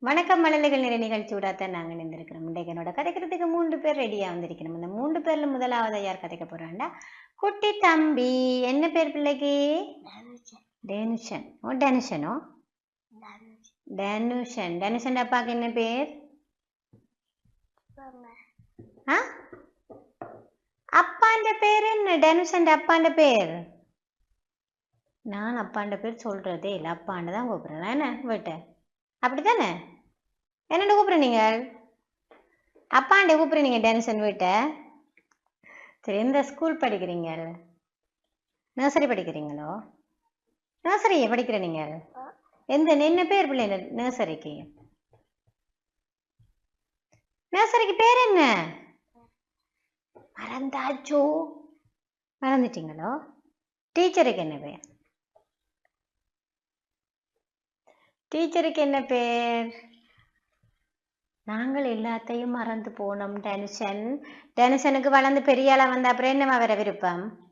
வணக்கம் மழலைகள் நிறை நிகழ்ச்சியோட தான் நாங்கள் நின்றுருக்கிறோம் இன்றைக்கு என்னோட கதைக்கிறதுக்கு மூன்று பேர் ரெடியாக வந்திருக்கணும் இந்த மூன்று பேர்ல முதலாவது யார் கதைக்க போறாண்டா குட்டி தம்பி. என்ன பேர் பிள்ளைக்கு? டெனுஷன். ஓ டெனுஷனோ? டெனுஷன் டெனுஷன் அப்பாக்கு என்ன பேர் ஆ அப்பாண்ட பேர் என்ன டெனுஷன் அப்பாண்ட பேர் நான் அப்பாண்ட பேர் சொல்றதே இல்லை அப்பாண்ட தான் கூப்பிடுறேன் என்ன வீட்டை அப்படித்தானே என்னென்ன கூப்பிடுறீங்க அப்பாண்ட கூப்பிடுறீங்க டென்ஷன் வீட்டை சரி எந்த ஸ்கூல் படிக்கிறீங்க நர்சரி படிக்கிறீங்களோ நர்சரி படிக்கிற நீங்க எந்த என்ன பேர் பிள்ளை நர்சரிக்கு நர்சரிக்கு பேர் என்ன? மறந்தாச்சோ? மறந்துட்டீங்களோ? டீச்சருக்கு என்ன பேர்? டீச்சருக்கு என்ன பேர்? நாங்கள் எல்லாத்தையும் மறந்து போனோம் டென்ஷன் டென்ஷனுக்கு வளர்ந்து பெரிய வந்த அப்புறம் என்னவா வர விருப்பம்?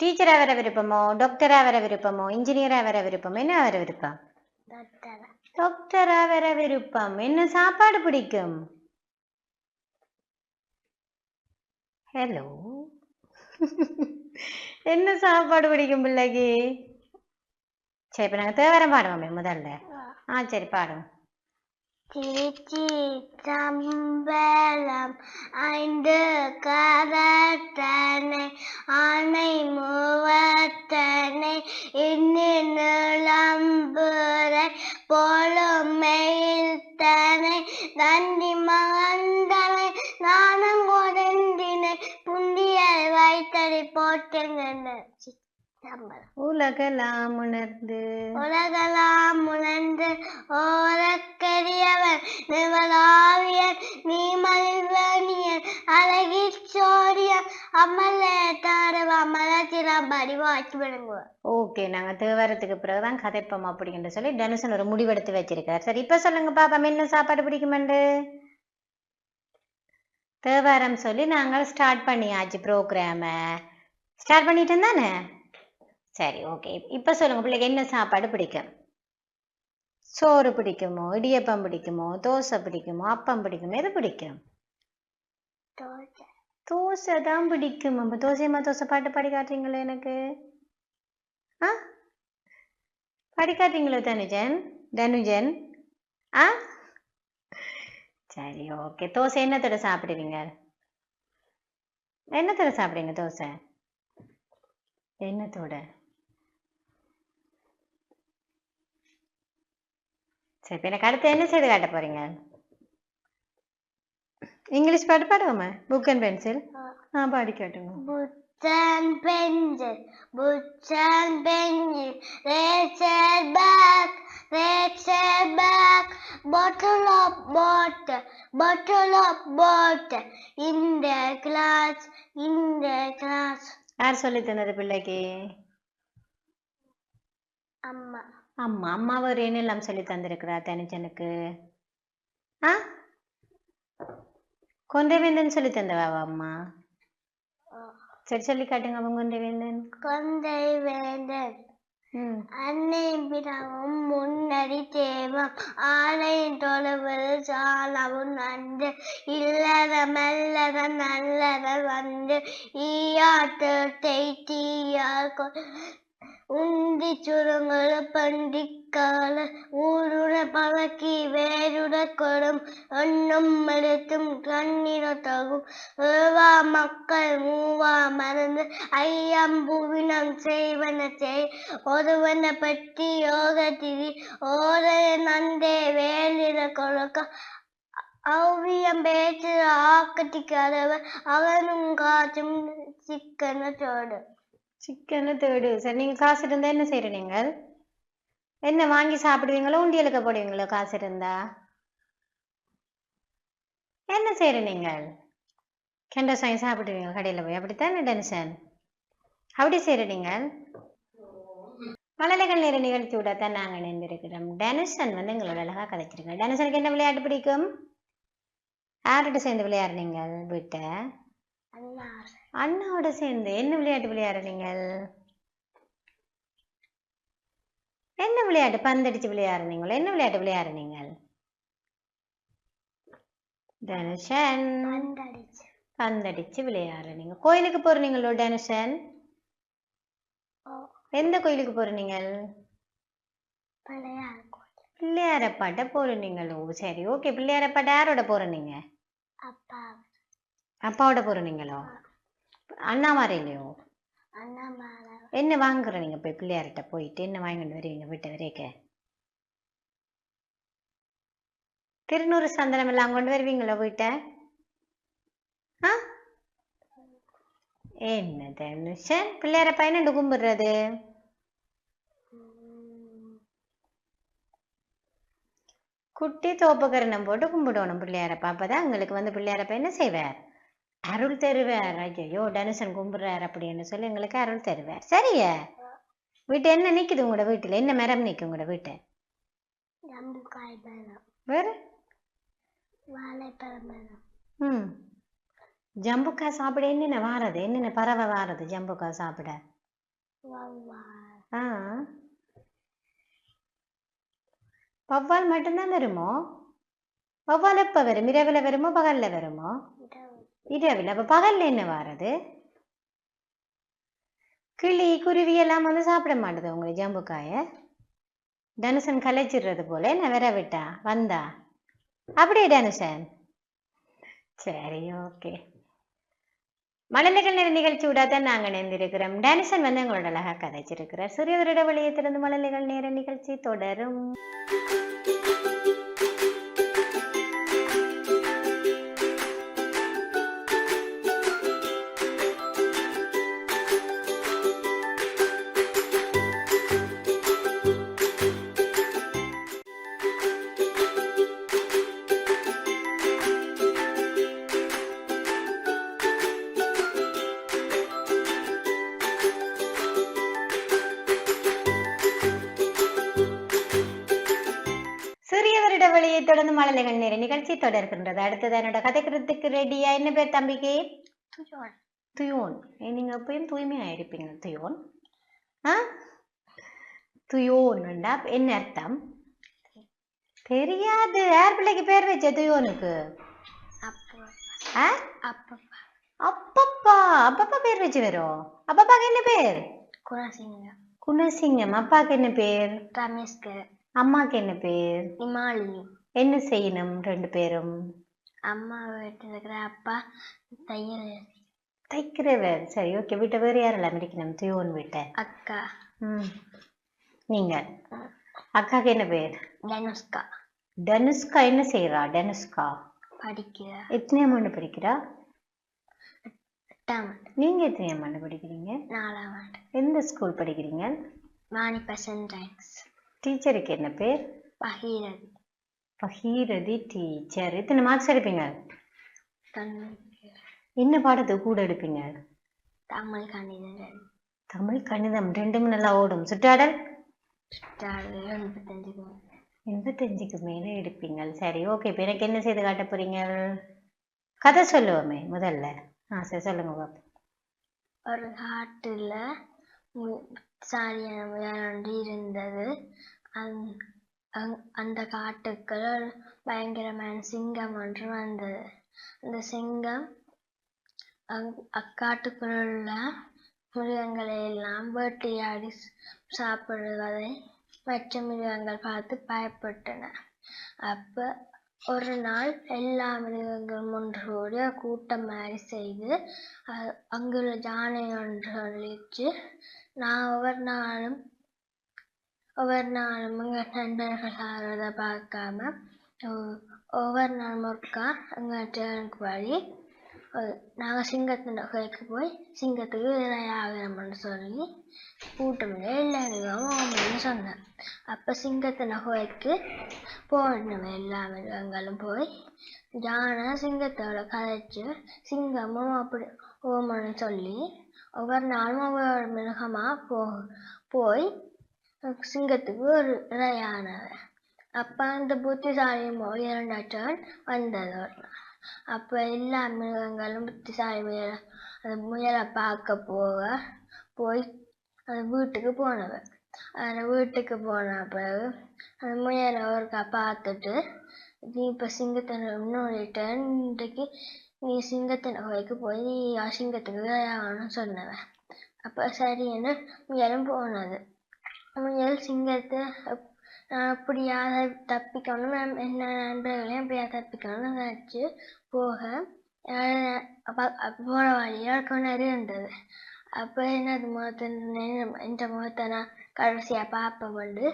டீச்சரா வர விருப்பமோ டாக்டரா வர விருப்பமோ இன்ஜினியரா வர விருப்பமோ என்ன வர விருப்பம்? டாக்டரா வர விருப்பம். என்ன சாப்பாடு பிடிக்கும்? ஹலோ என்ன சாப்பாடு பிடிக்கும் பிள்ளைக்கு? சரி இப்போ நாங்கள் தேவரம் பாடுவோமே முதல்ல. ஆ சரி பாடுவோம். திருச்சி சம்பளம் ஐந்து கரத்தனை ஆனை மூவத்தனை இன்னிலம்புரை பொழுமையில் தனை நந்தி மகந்தனை நானும் கொடந்தினை புண்டியல் வைத்தடி போட்டுங்கன்னு உலகலாம் உணர்ந்து உலகலாம் உணர்ந்து ஓரக்கரியவன் நிவலாவியன் நீ அழகிச் சோடியன் அமல தாரவ அமலத்திலாம் படிவாச்சு விடுங்க ஓகே நாங்கள் தேவாரத்துக்கு பிறகுதான் கதைப்போம் அப்படிங்கிற சொல்லி டெனுசன் ஒரு முடிவெடுத்து வச்சிருக்கார். சரி இப்போ சொல்லுங்க பாப்பா என்ன சாப்பாடு பிடிக்குமெண்டு தேவாரம் சொல்லி நாங்கள் ஸ்டார்ட் பண்ணியாச்சு ப்ரோக்ராமை ஸ்டார்ட் பண்ணிட்டோம் தானே? சரி ஓகே இப்போ சொல்லுங்க பிள்ளைக்கு என்ன சாப்பாடு பிடிக்கும்? சோறு பிடிக்குமோ இடியப்பம் பிடிக்குமோ தோசை பிடிக்குமோ அப்பம் பிடிக்குமோ எது பிடிக்கும்? தோசை. தான் பிடிக்கும். அப்போ தோசையம்மா தோசை பாட்டு பாடி காட்டுறீங்களா எனக்கு. ஆ? பாடி காட்டுறீங்களோ தனுஜன் தனுஜன். ஆ? சரி ஓகே தோசை என்னத்தோட சாப்பிடுவீங்க? என்னத்தோட சாப்பிடுவீங்க தோசை? என்னத்தோட? சரி இப்ப எனக்கு அடுத்து என்ன செய்து காட்ட போறீங்க? இங்கிலீஷ் பாட்டு பாடுவோமா? புக் அண்ட் பென்சில் ஆ. பாடி காட்டுங்க. Book and pencil book and pencil Rachel bag Rachel bag bottle of water bottle of water in the glass in the glass. யார் சொல்லி தந்தது பிள்ளைக்கு? அம்மா. அம்மா அம்மாவை ஒரு எண்ணெல்லாம் சொல்லி தந்திருக்கிறா தனிச்சனுக்கு? ஆ? கொண்டவேந்தன் சொல்லி தந்தவா அம்மா? சரி சொல்லி காட்டுங்க அவங்க கொண்டவேந்தன் கொந்தை வேந்தன் ம். அன்னை பிறவும் முன்னடி தேவம். ஆலை தொலைவது சாலவும் நன்று. இல்லற மெல்லற நல்லற வந்து ஈயாட்டு தீயார் உந்தி சுருங்கல பண்டிக்கால ஊருட பழக்கி வேருட கொடும். ஒன்னும் எழுத்தும் கண்ணிட தகும். ஏவா மக்கள் மூவா மறந்து ஐயம் புவினம் செய்வன செய். ஒருவன பற்றி யோக திதி ஓரைய நந்தே வேலிட கொடுக்க ஔவியம் பேச்சு ஆக்கட்டிக்காதவர் அவனும் காற்றும் சிக்கன் சிக்கனு தேடு. சரி நீங்கள் காசு இருந்தால் என்ன செய்கிற நீங்கள்? என்ன வாங்கி சாப்பிடுவீங்களோ உண்டியலுக்கு போடுவீங்களோ காசு இருந்தா? என்ன செய்கிற நீங்கள்? கெண்டை சாயம் சாப்பிடுவீங்க கடையில் போய். அப்படித்தானே டென்ஷன்? அப்படி செய்கிற நீங்கள்? மழலைகள் நேர நிகழ்த்தி தான் நாங்கள் இணைந்திருக்கிறோம் டெனிசன் வந்து எங்களோட அழகா கதைச்சிருக்கோம் டெனிசனுக்கு என்ன விளையாட்டு பிடிக்கும்? யார்கிட்ட சேர்ந்து விளையாடுறீங்க வீட்டை? அண்ணாவோட சேர்ந்து என்ன விளையாட்டு விளையாடுறீங்க என்ன விளையாட்டு? பந்தடிச்சு விளையாடுறீங்களோ? என்ன விளையாட்டு விளையாடுறீங்க தனுஷன். பந்தடிச்சு. விளையாடுறீங்க. கோயிலுக்கு போறீங்களோ டனுஷன் ஓ. எந்த கோயிலுக்கு போறீங்க பிள்ளையாரப்பாட்ட போறீங்களோ? சரி ஓகே பிள்ளையாரப்பாட்ட யாரோட போறீங்க? அப்பா அப்பாவோட போறீங்களோ? அண்ணா இல்லையோ அண்ணாமலை. என்ன வாங்குறீங்க போய் பிள்ளையார்கிட்ட போயிட்டு என்ன வாங்கிட்டு வருவீங்க வீட்டை வரைக்க? திருநூறு சந்தனம் எல்லாம் கொண்டு வருவீங்களோ வீட்டை? ஆ? என்ன தனுஷன் பிள்ளையார பையனண்டு கும்பிடுறது? குட்டி தோப்புக்கரணம் போட்டு கும்பிடணும் பிள்ளையாரப்பா. அப்பதான் எங்களுக்கு வந்து பிள்ளையாரப்பா என்ன செய்வார்? அருள் தருவார். ஐயோ டனுசன் கும்பிடுறார் அப்படின்னு சொல்லி எங்களுக்கு அருள் தருவார். சரியா? வீட்டு என்ன நிக்குது உங்களோட வீட்டுல? என்ன மரம் நிக்கும் உங்களோட வீட்டு? ஜம்புக்காய் வேற? ம். ஜம்புக்கா சாப்பிட என்னென்ன வாரது? என்னென்ன பறவை வாரது ஜம்புக்கா சாப்பிட? ஆ. வவ்வால் மட்டும்தான் வருமோ? வவ்வால் எப்போ வரும்? இரவில் வருமோ? பகல்ல வருமோ? இரவில். அப்போ பகல்ல என்ன வாரது கிளி குருவி எல்லாம் வந்து சாப்பிட மாட்டுது உங்களுக்கு ஜம்புக்காய? தனுஷன் கலைச்சிடுறது போல என்ன? வர விட்டா? வந்தா? அப்படியே தனுஷன்? சரி ஓகே மழலைகள் நேர நிகழ்ச்சி விடாதான் நாங்கள் நினைந்திருக்கிறோம் டேனிசன் வந்து எங்களோட அழகா கதைச்சிருக்கிறார். சிறியவரிட வழியத்திலிருந்து மழலைகள் நேர நிகழ்ச்சி தொடரும். மழலைகள் நேர நிகழ்ச்சி தொடர்கின்றது. அடுத்தது என்னோட கதைக்கிறதுக்கு ரெடியா என்ன பேர் தம்பிக்கு? துயோன். நீங்க எப்பயும் தூய்மையா இருப்பீங்க துயோன். ஆ? துயோன்டா என்ன அர்த்தம்? தெரியாது. யார் பிள்ளைக்கு பேர் வச்ச துயோனுக்கு? அப்பப்பா. அப்பப்பா. அப்பப்பா பேர் வச்சு வரும். அப்பப்பாக்கு என்ன பேர்? குணசிங்கம். குணசிங்கம். அப்பாக்கு என்ன பேர்? ரமேஷ்கர் அம்மாக்கு என்ன பேர்? இமாலினி. என்ன செய்யணும் ரெண்டு பேரும்? அம்மா வீட்டில் இருக்கிற அப்பா தையல் தைக்கிறவர் சரி ஓகே வீட்டை வேறு யாரெல்லாம் இருக்கணும் துயோன் வீட்டை. அக்கா. ம். நீங்க. அக்காக்கு என்ன பேர்? தனுஷ்கா. டனுஸ்கா என்ன செய்யறா டனுஸ்கா படிக்கிற. எத்தனையாம் ஆண்டு படிக்கிறா? எட்டாம். நீங்க எத்தனையாம் ஆண்டு படிக்கிறீங்க? நாலாம் ஆண்டு. எந்த ஸ்கூல் படிக்கிறீங்க? வாணி டைம்ஸ் டீச்சருக்கு என்ன பேர்? பகீரதி பகீரதி டீச்சர் எத்தனை மார்க்ஸ் எடுப்பீங்க? என்ன பாடத்துக்கு கூட எடுப்பீங்க? தமிழ் கணிதம் தமிழ் கணிதம் ரெண்டும் நல்லா ஓடும். சுற்றாடல்? எண்பத்தஞ்சுக்கு மேலே எடுப்பீங்க. சரி ஓகே இப்போ எனக்கு என்ன செய்து காட்ட போறீங்க? கதை சொல்லுவோமே முதல்ல. ஆ சரி சொல்லுங்க பாப்போம் ஒரு காட்டுல சாரியான இருந்தது. அங்- அந்த காட்டுக்குள்ள பயங்கரமான சிங்கம் ஒன்று வந்தது. அந்த சிங்கம் அங்- அக்காட்டுக்குள்ள உள்ள மிருகங்களை எல்லாம் வேட்டையாடி சாப்பிடுவதை மற்ற மிருகங்கள் பார்த்து பயப்பட்டன. அப்போ ஒரு நாள் எல்லா மிருகங்களும் ஒன்று கூடி கூட்டம் மாதிரி செய்து அங்குள்ள ஜானை ஒன்று அழிச்சு நான் ஒவ்வொரு நாளும் ஒவ்வொரு நாளும் எங்கள் நண்பர்கள் ஆகிறத பார்க்காம ஒ- ஒவ்வொரு நாளும் ஒருக்கா எங்கள் டேனுக்கு வழி நாங்கள் சிங்கத்தின் கோயிலுக்கு போய் சிங்கத்துக்கு இரையாகிறோம்னு சொல்லி கூட்டமில்லை இல்லைன்னு மிருகமும் சொன்னேன். அப்போ சிங்கத்தின் கோயிலுக்கு போனோம் எல்லா மிருகங்களும் போய் யானை சிங்கத்தோட கதைச்சு சிங்கமும் அப்படி ஓமன்னு சொல்லி ஒவ்வொரு நாளும் ஒவ்வொரு மிருகமாக போ போய் சிங்கத்துக்கு ஒரு இரையானவன் அப்போ அந்த புத்திசாலி முயலண்டாச்சான் வந்தது ஒரு நாள் அப்போ எல்லா மிருகங்களும் புத்திசாலி முயல அந்த முயலை பார்க்க போக போய் அந்த வீட்டுக்கு போனவன் அந்த வீட்டுக்கு போன பிறகு அந்த முயலை ஒருக்கா பார்த்துட்டு நீ இப்போ சிங்கத்தின் முன்னோடிட்டேன் இன்றைக்கு நீ சிங்கத்தின் கோயிலுக்கு போய் நீ சிங்கத்துக்கு சொன்னவன் அப்போ சரின்னு முயலும் போனது. முயல் சிங்கத்தை அப்- தப்பிக்கணும். என்ன நண்பர்களையும் அப்படியா தப்பிக்கணும்னு நினச்சி போக போகிற அப்ப- அப்ப கிணறு இருந்தது. அப்போ என்னது முகத்தை இந்த முகத்தை நான் கடைசியாக பார்ப்ப கொண்டு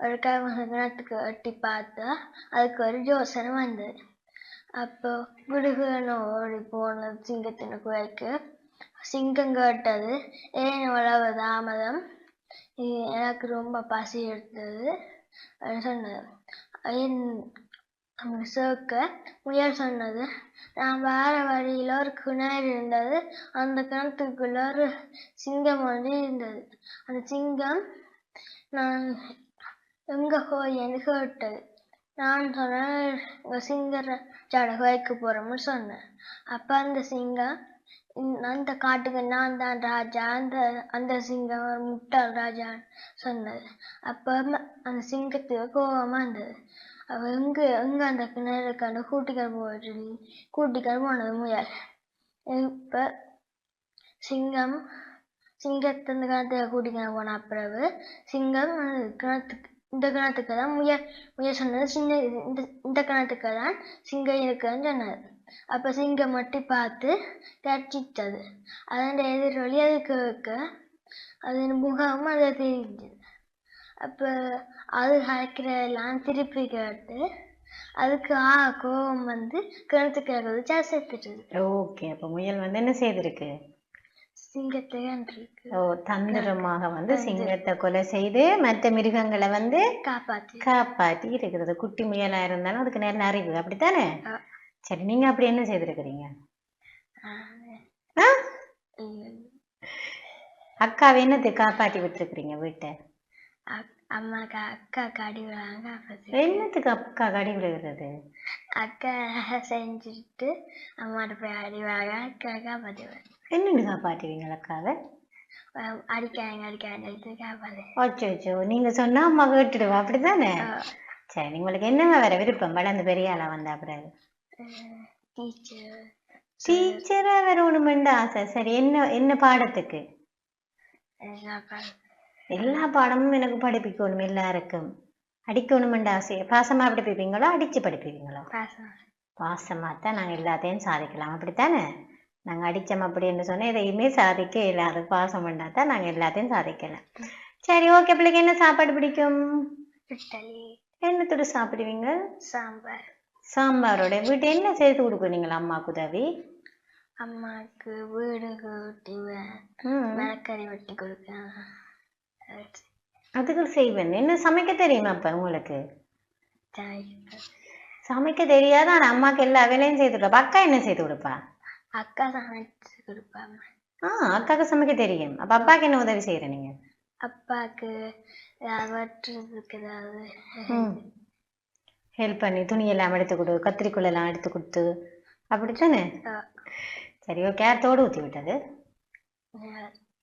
ஒரு கிணத்துக்கு எட்டி பார்த்தா அதுக்கு ஒரு யோசனை வந்தது. அப்போ குடுகுன்னு ஓடி போனது சிங்கத்தின் குறைக்கு சிங்கம் கேட்டது ஏன் இவ்வளவு தாமதம்? எனக்கு ரொம்ப பசி எடுத்தது. சொன்னது. என் சோக்க முயல் சொன்னது. நான் வார வழியில் ஒரு கிணறு இருந்தது. அந்த கிணத்துக்குள்ள ஒரு சிங்கம் ஒன்று இருந்தது. அந்த சிங்கம் நான் எங்க கோயின்னு கேட்டது நான் சொன்னேன் "இங்க சிங்கர ஜடகுவைக்கு போகிறோம்னு சொன்னேன். அப்போ அந்த சிங்கம் அந்த காட்டுக்கு நான் தான் ராஜா. அந்த அந்த சிங்கம் ஒரு முட்டாள் ராஜான்னு சொன்னது. அப்போ அந்த சிங்கத்துக்கு கோபமாக இருந்தது. அவள் எங்கே எங்கே அந்த கிணறுக்கான கூட்டிகள் போட்டு கூட்டிகள் போனது முயல். இப்போ சிங்கம் சிங்கத்தை அந்த கிணத்துக்கு கூட்டிகள் போன பிறகு சிங்கம் கிணத்துக்கு இந்த கிணத்துக்கு தான் முயல் முயல் சொன்னது. சிங்க இந்த இந்த கிணத்துக்கு தான் சிங்கம் இருக்குன்னு சொன்னது. அப்ப சிங்கம் மட்டும் பார்த்து கர்ச்சித்தது அதோட எதிரொலி அது கேட்க அதன் முகம் அதை தெரிஞ்சது அப்ப அது கலைக்கிறதெல்லாம் திருப்பி கேட்டு அதுக்கு ஆ கோபம் வந்து கிணத்துக்கு குதிச்சா செத்துட்டுது ஓகே அப்ப முயல் வந்து என்ன செய்திருக்கு? சிங்கத்தை ஓ தந்திரமாக வந்து சிங்கத்தை கொலை செய்து மற்ற மிருகங்களை வந்து காப்பாத்தி. காப்பாத்தி இருக்கிறது. குட்டி முயலா இருந்தாலும் அதுக்கு நேரம் அறிவு. அப்படித்தானே. சரி நீங்க அப்படி என்ன செய்திருக்கிறீங்க? அக்காவை என்னது காப்பாத்தி விட்டுருக்கிறீங்க வீட்டை? அம்மாக்கு அக்கா கடி காப்பாத்தி என்னத்துக்கு அக்கா கடி விழுகிறது அக்கா செஞ்சுட்டு அம்மாட்ட போய் அடி வாங்க அக்கா விடுவாங்க. என்னன்னு காப்பாற்றுவீங்க அக்காவை? அடிக்காங்க அடிக்காங்க காப்பாத்து. ஓச்சோ ஓச்சோ நீங்க சொன்னா அம்மா கேட்டுடுவா அப்படித்தானே? சரி உங்களுக்கு என்னங்க வேற விருப்பம்? வளர்ந்து பெரிய ஆளா வந்தா பிறகு. டீச்சர் டீச்சரா வேற ஒண்ணுமெண்டு ஆசை சரி என்ன என்ன பாடத்துக்கு? எல்லா பாடமும். எனக்கு படிப்பிக்கணும் எல்லாருக்கும். அடிக்கணுமெண்டு ஆசை பாசமா படிப்பிப்பீங்களோ அடிச்சு படிப்பிப்பீங்களோ? பாசம். தான் நாங்க எல்லாத்தையும் சாதிக்கலாம். அப்படித்தானே? நாங்க அடிச்சோம் அப்படின்னு சொன்னா எதையுமே சாதிக்க இல்லாத பாசம் பண்ணா தான் நாங்க எல்லாத்தையும் சாதிக்கலாம். சரி ஓகே பிள்ளைக்கு என்ன சாப்பாடு பிடிக்கும்? என்னத்தோட சாப்பிடுவீங்க? சாம்பார். சாம்பாரோட வீட்டு என்ன சேர்த்து கொடுக்குறீங்களா அம்மாக்கு உதவி அம்மாவுக்கு வீடு கூட்டி ம். மரக்கறி வெட்டி கொடுக்கேன். அதுக்கு செய்வேன். என்ன சமைக்க தெரியுமா அப்ப உங்களுக்கு? சமைக்க தெரியாத ஆனா அம்மாக்கு எல்லா வேலையும் செய்து கொடுப்பா. அக்கா என்ன செய்து கொடுப்பா? அக்கா சமைச்சு கொடுப்பாங்க ஆ அக்காக்கு சமைக்க தெரியும். அப்ப அப்பாக்கு என்ன உதவி செய்யற நீங்க? அப்பாவுக்கு வெட்டுறதுக்கு ஏதாவது ஹெல்ப் பண்ணி துணியெல்லாம் எடுத்து கொடு கத்திரிக்கோல் எல்லாம் எடுத்து கொடுத்து. அப்படித்தானே? சரி ஓகே யார் தோடு ஊற்றி விட்டது.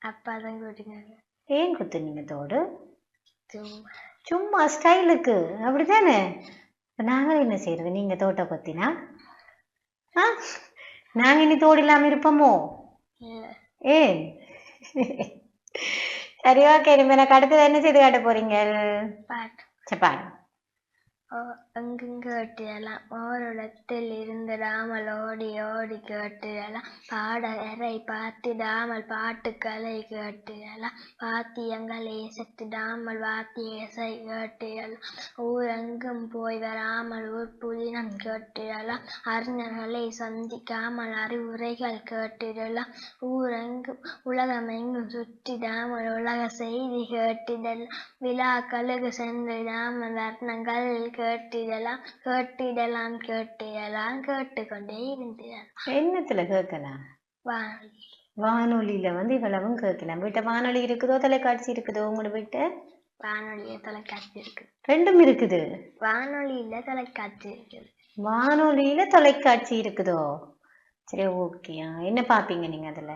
அப்பா தான் கூட்டினாங்க ஏன் குத்துனீங்க தோடு? சும்மா. சும்மா ஸ்டைலுக்கு அப்படித்தானே? இப்ப நாங்கள் என்ன செய்யறது நீங்க தோட்ட கொத்தினா? ஆ? நாங்க இனி தோடு இல்லாம இருப்போமோ? ஏன்? சரி ஓகே இனிமே எனக்கு அடுத்தது என்ன செய்து காட்ட போறீங்க? சப்பாடு ஓ அங்கங்க கேட்டியெல்லாம் ஓரிடத்தில் இருந்திடாமல் ஓடி ஓடி கேட்டியெல்லாம் பாடகரை பார்த்திடாமல் பாட்டுக்களை கேட்டியெல்லாம் வாத்தியங்களை இசைத்திடாமல் வாத்திய இசை கேட்டியெல்லாம் ஊரெங்கும் போய் வராமல் ஊர் புதினம் கேட்டியெல்லாம் அறிஞர்களை சந்திக்காமல் அறிவுரைகள் கேட்டிடலாம் ஊரெங்கும் உலகமெங்கும் சுற்றிடாமல் உலக செய்தி கேட்டிடலாம் விழாக்களுக்கு சென்றிடாமல் வர்ணங்கள் கேட்டிடலாம் கேட்டிடலாம் கேட்டிடலாம் கேட்டுக்கொண்டே இருந்திடலாம் என்னத்துல கேட்கலாம்? வானொலி. வானொலியில வந்து இவ்வளவும் கேட்கலாம். வீட்டை வானொலி இருக்குதோ தொலைக்காட்சி இருக்குதோ உங்களோட வீட்டை? வானொலியில தொலைக்காட்சி இருக்குது ரெண்டும் இருக்குது. வானொலியில தொலைக்காட்சி இருக்குது. வானொலியில தொலைக்காட்சி இருக்குதோ? சரி ஓகே. என்ன பாப்பீங்க நீங்க அதுல?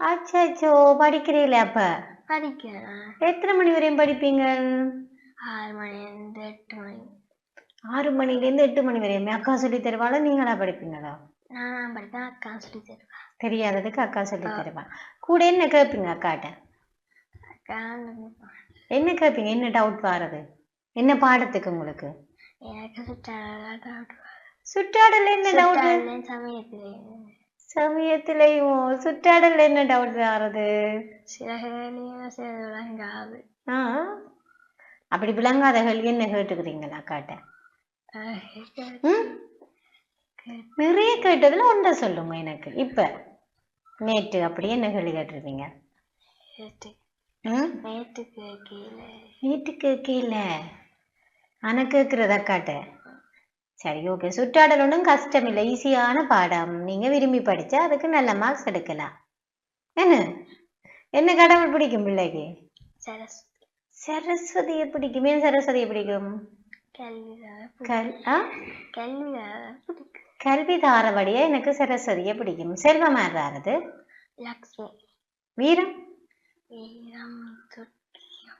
அச்சோ படிக்கிறீங்களே அப்ப? படிக்கிறேன். எத்தனை மணி வரையும் படிப்பீங்க? ஆறு மணிலேருந்து எட்டு மணி. ஆறு மணில இருந்து எட்டு மணி வரையும். அக்கா சொல்லி தருவாளா நீங்களா படிப்பீங்களா? நான் படிப்பேன் அக்கா சொல்லி தருவா. தெரியாததுக்கு அக்கா சொல்லி தருவா. கூட என்ன கேட்பீங்க அக்காட்ட? அக்கா என்ன கேட்பீங்க? என்ன டவுட் வாரது? என்ன பாடத்துக்கு உங்களுக்கு? சுற்றாடல என்ன டவுட் சமயத்திலே சமயத்திலையும் சுற்றாடல என்ன டவுட் வாரது? சில கேள்வியும் சில விளங்காது. ஆ? அப்படி விளங்காத கேள்வி என்ன கேட்டுக்கிறீங்களா? அக்காட்ட ம்? நிறைய கேட்டதுல ஒன்றை சொல்லுங்க எனக்கு. இப்ப நேற்று அப்படி என்ன கேள்வி கேட்டிருப்பீங்க? நேற்று. கேட்கல ஆனா கேட்கறது? அக்காட்ட சரி ஓகே சுற்றாடல் ஒன்றும் கஷ்டம் இல்லை ஈஸியான பாடம். நீங்க விரும்பி படிச்சா அதுக்கு நல்ல மார்க்ஸ் எடுக்கலாம். என்ன? என்ன கடவுள் பிடிக்கும் பிள்ளைக்கு? சரஸ் சரஸ்வதியை பிடிக்கும். ஏன் சரஸ்வதியை பிடிக்கும்? கல்வி தாரவடியா எனக்கு சரஸ்வதியை பிடிக்கும். செல்வமாறாரது லக்ஷ்மி. வீரம்? வீரம்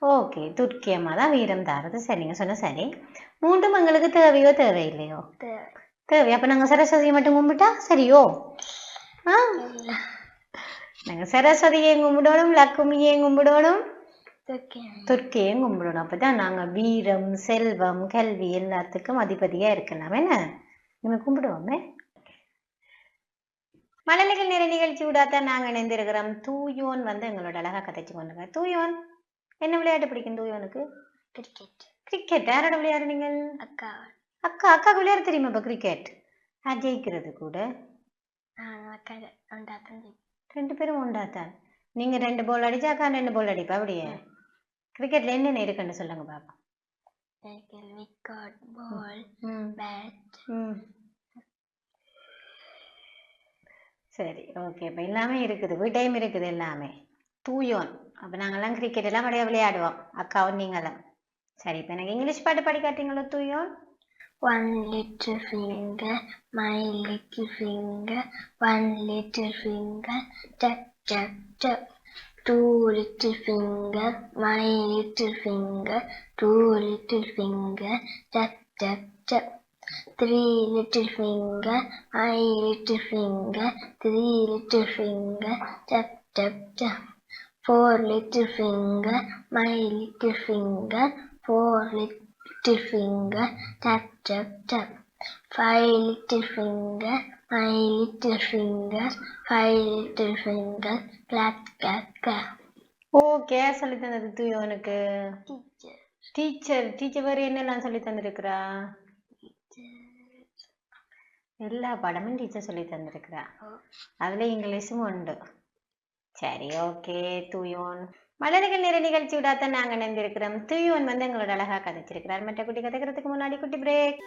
ஓகே துர்க்கியமாக தான் வீரம் தாரது சரி நீங்கள் சொன்ன சரி. மூன்றும் எங்களுக்கு தேவையோ தேவையில்லையோ? தேவை. அப்போ நாங்கள் சரஸ்வதியை மட்டும் கும்பிட்டா சரியோ? ஆ? நாங்கள் சரஸ்வதியை கும்பிடணும் லக்குமியையும் கும்பிடணும். துர்க்கியும் கும்பிடணும். கும்பிடணும் அப்பதான் நாங்கள் வீரம் செல்வம் கல்வி எல்லாத்துக்கும் அதிபதியாக இருக்கலாம். என்ன? நம்ம கும்பிடுவோமே. மழலைகள் நிறை நிகழ்ச்சி விடாதான் நாங்கள் இணைந்திருக்கிறோம். தூயோன் வந்து எங்களோட அழகாக கதைச்சு கொண்டுங்க தூயோன் என்ன விளையாட்டு பிடிக்கும் தூயோனுக்கு கிரிக்கெட் கிரிக்கெட் யாரோட விளையாடு நீங்கள்? அக்கா. அக்கா அக்காவுக்கு விளையாட தெரியுமா இப்போ கிரிக்கெட் ஜெயிக்கிறது கூட. அக்கா ரெண்டு பேரும் உண்டாத்தான் நீங்க ரெண்டு பால் அடிச்சா அக்கா ரெண்டு பால் அடிப்பா? அப்படியே? கிரிக்கெட்ல என்னென்ன இருக்குன்னு சொல்லுங்க பாப்பா விக்கெட் பால் பேட் சரி ஓகே இப்போ எல்லாமே இருக்குது. வீட்டையும் இருக்குது எல்லாமே. தூயோன் அப்போ நாங்கெல்லாம் கிரிக்கெட் எல்லாம் அப்படியே விளையாடுவோம் அக்காவும் நீங்களும் சரி இப்போ எனக்கு இங்கிலீஷ் பாட்டு படிக்காட்டீங்களோ தூயோன் One little finger, my little finger, one little finger, tap tap tap. Two little finger, my little finger, two little finger, tap tap tap. Three little finger, my little finger, three little finger, tap tap tap. Four little finger, my little finger, four little finger, tap tap tap. Five little finger, my little finger, five little finger, clap clap clap. Okay சொல்லி தந்தது தூயோனுக்கு Teacher, teacher teacher வேறு என்னெல்லாம் சொல்லி தந்திருக்கிறா எல்லா பாடமும் teacher சொல்லி தந்திருக்கிறா அதுல இங்கிலீஷும் உண்டு சரி ஓகே தூயோன். மலர்கள் நிற நிகழ்ச்சியோட விடாத நாங்க நினைந்திருக்கிறோம் தூயோன் வந்து எங்களோட அழகா கதைச்சிருக்கிறார். மற்ற குட்டி கதைக்கிறதுக்கு முன்னாடி குட்டி பிரேக்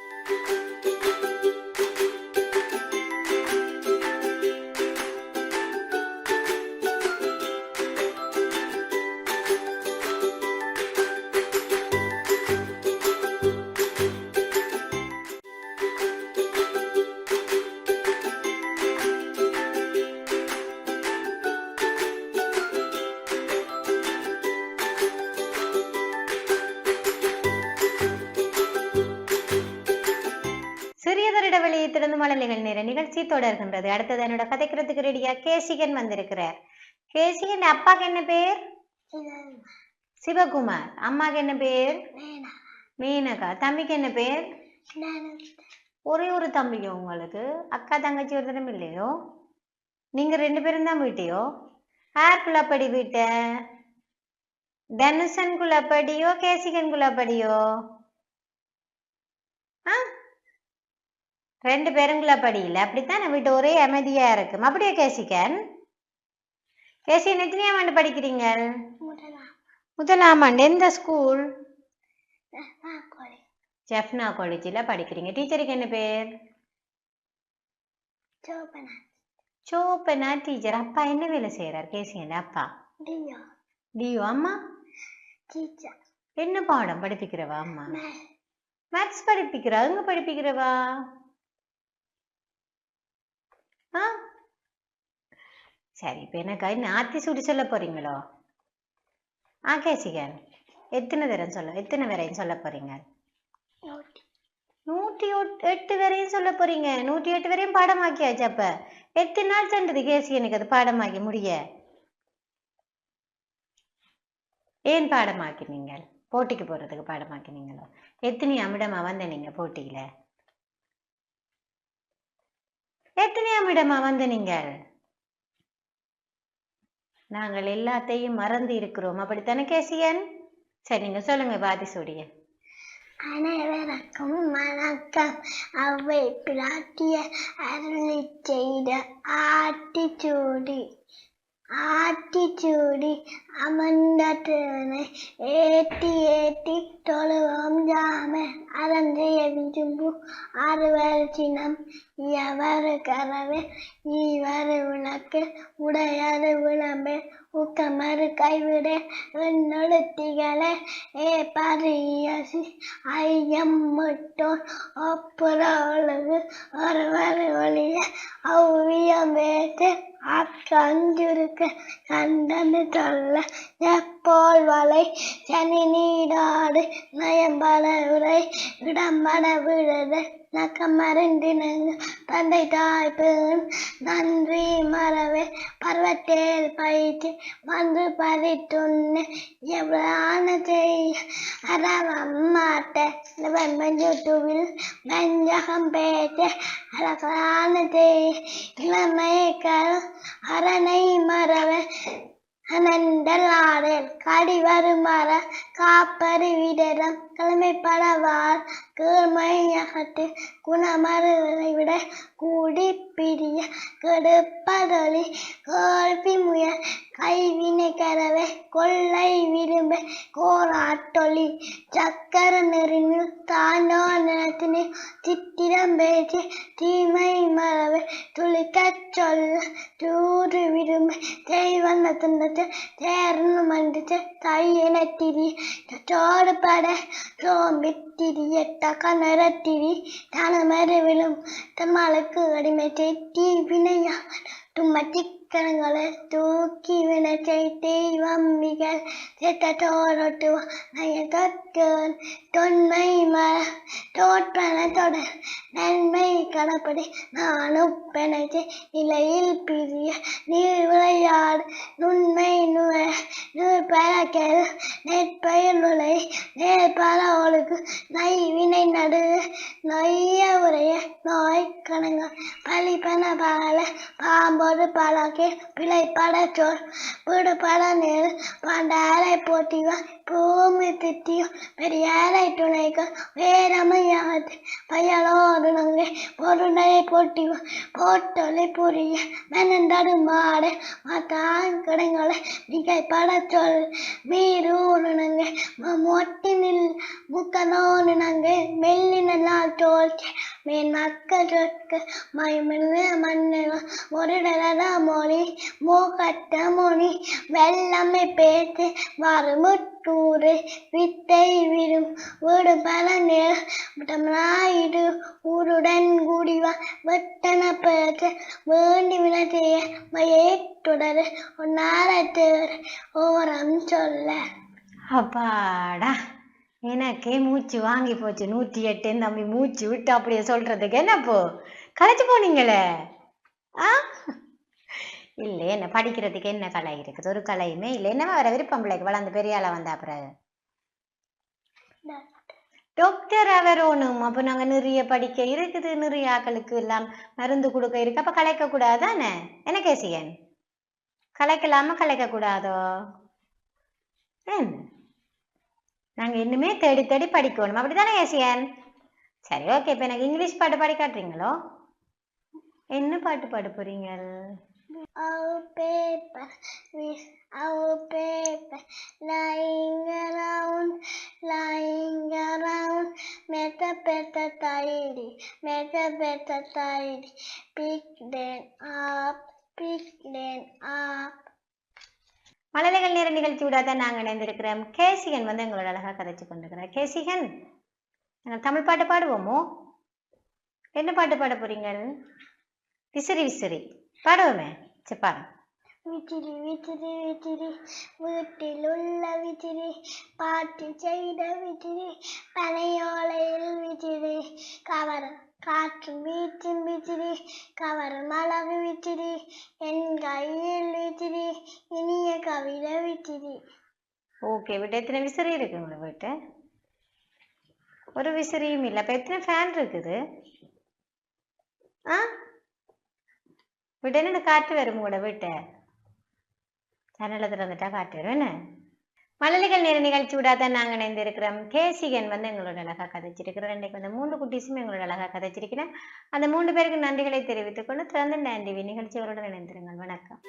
தொடர்கின்றது. அடுத்தது என்னோட கதைக்கிறதுக்கு ரெடியா கேசிகன் வந்திருக்கிறார். கேசிகன் அப்பாக்கு என்ன பேர்? சிவகுமார். அம்மாக்கு என்ன பேர்? மீனகா. தம்பிக்கு என்ன பேர்? ஒரே ஒரு தம்பியோ உங்களுக்கு. அக்கா தங்கச்சி ஒரு தரம் இல்லையோ? நீங்க ரெண்டு பேரும் தான் வீட்டையோ? யார் குள்ளப்படி வீட்ட? தனுஷன் குள்ளப்படியோ கேசிகன் குள்ளப்படியோ ஆ? ரெண்டு பேருங்கள குள்ளப்படி அப்படித்தான் வீட்டு ஒரே அமைதியா இருக்கும் அப்படியே கேசிகன்? கேசி எத்தனையாம் ஆண்டு படிக்கிறீங்க? முதலாம் ஆண்டு. எந்த ஸ்கூல்? ஜெஃப்னா காலேஜில் படிக்கிறீங்க. டீச்சருக்கு என்ன பேர்? சோப்பனா டீச்சர். அப்பா என்ன வேலை செய்யறார் கேசியன் அப்பா? டியோ டியோ அம்மா? டீச்சர் என்ன பாடம் படிப்பிக்கிறவா அம்மா? மேத்ஸ் படிப்பிக்கிறா. எங்க படிப்பிக்கிறவா? ஆ. சரி இப்போ எனக்கு ஆத்தி சுடி சொல்ல போறீங்களோ? ஆ கேசிகன். எத்தனை தரம் சொல்ல எத்தனை வரையும் சொல்ல போறீங்க? நூற்றி எட்டு வரையும் சொல்ல போறீங்க. நூற்றி எட்டு வரையும் பாடமாக்கியாச்சு அப்ப. எத்தனை நாள் சென்றது கேசி எனக்கு அது பாடமாக்கி முடிய? ஏன் பாடமாக்கினீங்க? போட்டிக்கு போறதுக்கு பாடமாக்கினீங்களோ? எத்தனை அமிடமா வந்த நீங்க போட்டியில? எத்தனையாம் இடமா வந்து நீங்கள்? நாங்கள் எல்லாத்தையும் மறந்து இருக்கிறோம். அப்படித்தானே கேசியன்? சரி நீங்க சொல்லுங்க பாதி சூடிய அனைவருக்கும் வணக்கம். அவை பிராட்டிய அருளி செய்த ஆட்டி சூடி. ஆட்டிச்சூடி அமர்ந்தனை ஏத்தி ஏத்தி தொழுவோம் ஜாம அறந்தைய விரும்பு அறுவர் சினம் எவர் கரவே இவர் உனக்கு உடையது விளம்பு உக்கமறு கைவிட என்னொழுத்திகளே ஏ பரியசி ஐயம் முட்டோர் ஒப்புறவு ஒருவர் ஒளிய அவ்வியம் அக்கஞ்சுருக்க கண்டது சொல்ல எப்போல் வலை சனி நீடாடு நயம்பல உரை விடம்பட விழுது. நக்கமருந்தினங்க தந்தை தாய் பெரும் நன்றி மறவே பருவத்தேல் பயிற்சி வந்து பறித்துன்னு எவ்வளான செய்ய அறவம் மாட்ட வெம்பஞ்சுட்டுவில் வெஞ்சகம் பேச்சு அழகான செய்ய இளமை கரு அரணை மறவே அனந்தலாடல் கடி வருமர காப்பரு விடரம் கிழமைப்படவார் கீழ்மையகத்து குணமறுவதை விட கூடி பிரிய கெடுப்பதொலி கேள்வி முயல் கைவினை கரவே கொள்ளை விரும்ப கோராட்டொலி. சக்கர நெறினில் தாண்டோ நிலத்தினே சித்திரம் பேச்சு தீமை மரவை துளிக்கச் சொல்ல தூறு விரும்ப. தெய்வந்த துண்டத்தை தேர்ந்து மண்டிச்சு தையன திரி. சோடு பட சோம்பி திரிய தக்க நிறத்திரி தனமறு விழும் தம்மளுக்கு அடிமை செய்தி வினையா தும்மத்தி கரங்களை தூக்கி வினச்சை தெய்வம் மிக செத்தோரொட்டு தொன்மை மர தோற்றன தொடர் நன்மை கடப்படி நானும் பெனச்சு நிலையில் பிரிய நீர் விளையாடு நுண்மை நுழ நூல் பழக்கல் நெற்பயிர் நுழை நேர்பல ஒழுக்கு நை வினை நடு நொய்ய உரைய நோய் கணங்க. பழிப்பன பல பாம்போடு பழக்கே பிழைப்பட சொல் விடுபட நேர் பண்டாரை போட்டிவா பூமி திட்டியும் பெரியாரை துணைக்கு வேறமையாகத்து பயலோடு நங்கை பொருளை போட்டிவா போட்டொலை புரிய மெனந்தடு மாடு மாத்தான் கடைங்களை மிகைப்பட சொல் மீரூடு நங்கை மொட்டினில் முக்கனோடு நங்கை மெல்லின மக்கள் சொற்கு மயமில்ல மண்ணில் முருடரத மொழி மூக்கட்ட மொழி வெள்ளமை பேச்சு வருமுட்டூறு வித்தை விடும் வீடு பல நேர் ஊருடன் கூடிவா வெட்டன பேச்சு வேண்டி வினத்தைய மையை தொடரு ஒன்னாரத்தேர் ஓரம் சொல்ல. அப்பாடா. எனக்கே மூச்சு வாங்கி போச்சு. நூற்றி எட்டு தம்பி மூச்சு விட்டு அப்படியே சொல்றதுக்கு. என்னப்போ களைச்சு போனீங்களே ஆ? இல்லை என்ன படிக்கிறதுக்கு என்ன கலை இருக்குது? ஒரு கலையுமே இல்லை. என்ன வர விருப்பம் பிள்ளைக்கு வளர்ந்து பெரிய ஆளா வந்தா அப்புறம்? டாக்டர் அவரோனும் அப்போ நாங்கள் நிறைய படிக்க இருக்குது. நிறைய ஆக்களுக்கு எல்லாம் மருந்து கொடுக்க இருக்கு. அப்போ கலைக்க கூடாதானே? என்ன கேசியன்? கலைக்கலாமா? கலைக்க கூடாதோ? என்ன? நாங்கள் இன்னுமே தேடி தேடி படிக்கணும் அப்படிதானே ஏசியன் சரி ஓகே இப்போ எனக்கு இங்கிலீஷ் பாட்டு பாடி காட்டுறீங்களோ என்ன பாட்டு பாட போறீங்க Our paper with our paper lying around, lying around. Make a better tidy, make a better tidy. Pick them up, pick them up. மழலைகள் நேர நிகழ்ச்சியோட தான் நாங்கள் இணைந்திருக்கிறோம். கேசிகன் வந்து எங்களோட அழகா கதைச்சு கொண்டிருக்கிறார். கேசிகன் நாங்கள் தமிழ் பாட்டு பாடுவோமோ? என்ன பாட்டு பாட போறீங்க? விசிறி விசிறி. பாடுவோமே. சரி பாடு. விசிறி விசிறி விசிறி. வீட்டில் உள்ள விசிறி. பாட்டு செய்த விசிறி. பனையோலையில் விசிறி. கவரம் காற்று வீச்சும் விசிறி கவர் மலர் விசிறி என் கையில் விசிறி இனிய கவிதை விசிறி ஓகே விட்டு எத்தனை விசிறி இருக்கு உங்களை வீட்டு? ஒரு விசிறியும் இல்லை. அப்போ எத்தனை ஃபேன் இருக்குது? ஆ? விட்டு என்ன காற்று வரும் கூட வீட்டை? ஜன்னலை திறந்துட்டா காற்று வரும் என்ன? மழலைகள் நேர நிகழ்ச்சி விடாத நாங்கள் இணைந்திருக்கிறோம். கேசிகன் வந்து எங்களோட அழகா கதைச்சிருக்கிறோம் இன்றைக்கு வந்து மூன்று குட்டீஸும் எங்களோட அழகா கதைச்சிருக்கிறேன் அந்த மூன்று பேருக்கு நன்றிகளை தெரிவித்துக் கொண்டு திறந்த நன்றி. நிகழ்ச்சிகளுடன் இணைந்திருங்கள். வணக்கம்.